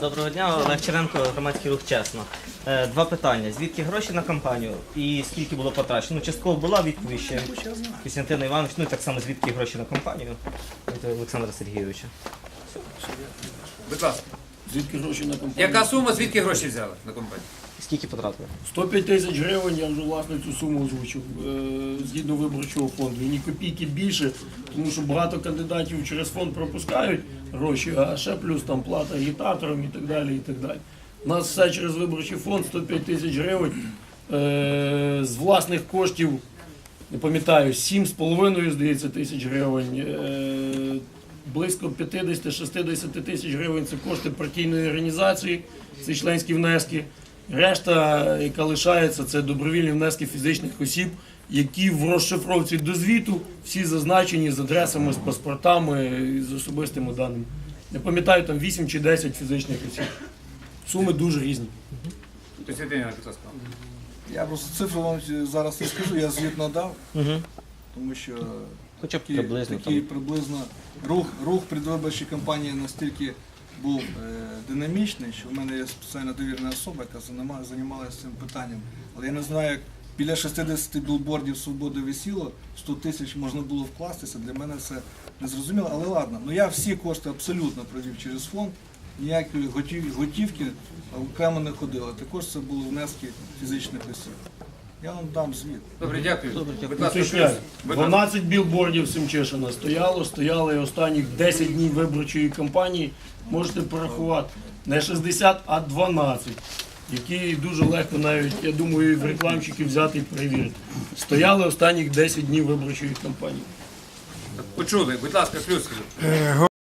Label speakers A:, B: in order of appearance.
A: Доброго дня, Олег Черенко, громадський рух чесно. Е, Два питання. Звідки гроші на кампанію і скільки було потрачено? Ну, частково була відповідь ще Костянтина Іванович, ну і так само звідки гроші на кампанію від Олександра Сергійовича.
B: Будь ласка.
C: Звідки гроші на кампанію?
B: Яка сума, звідки гроші взяли на компанію?
A: Скільки потратили?
C: 105 тисяч гривень, я вже власне цю суму озвучив е, згідно виборчого фонду. І ні копійки більше, тому що багато кандидатів через фонд пропускають гроші, а ще плюс там плата агітаторам і так далі. і так далі. У нас все через виборчий фонд 105 тисяч гривень е, з власних коштів, не пам'ятаю, 7,5, здається, тисяч гривень. Е, близько 50-60 тисяч гривень це кошти партійної організації, це членські внески. Решта, яка лишається, це добровільні внески фізичних осіб, які в розшифровці до звіту всі зазначені з адресами, з паспортами і з особистими даними. Не пам'ятаю, там 8 чи 10 фізичних осіб. Суми дуже різні.
B: Ласка.
D: Я просто цифру вам зараз не скажу, я звіт надав,
A: Угу.
D: тому що
A: Хоча б
D: такі,
A: приблизно
D: такий
A: там.
D: приблизно рух, рух предвиборчої кампанії настільки був е, динамічний, що в мене є спеціальна довірена особа, яка займалася цим питанням. Але я не знаю, як біля 60 білбордів свободи висіло, 100 тисяч можна було вкластися. Для мене це не зрозуміло, але ладно. Ну я всі кошти абсолютно провів через фонд. Ніякої готівки окремо не ходило. Також це були внески фізичних осіб. Я вам дам звіт.
B: Добре, дякую.
A: Добре, дякую.
B: Будь ласка, плюс. Будь ласка.
C: 12 білбордів Семчишина стояло, стояли останніх 10 днів виборчої кампанії. Можете порахувати. Не 60, а 12. Які дуже легко навіть, я думаю, і в рекламщиків взяти і перевірити. Стояли останніх 10 днів виборчої кампанії.
B: Почули. Будь ласка, плюс. скажіть.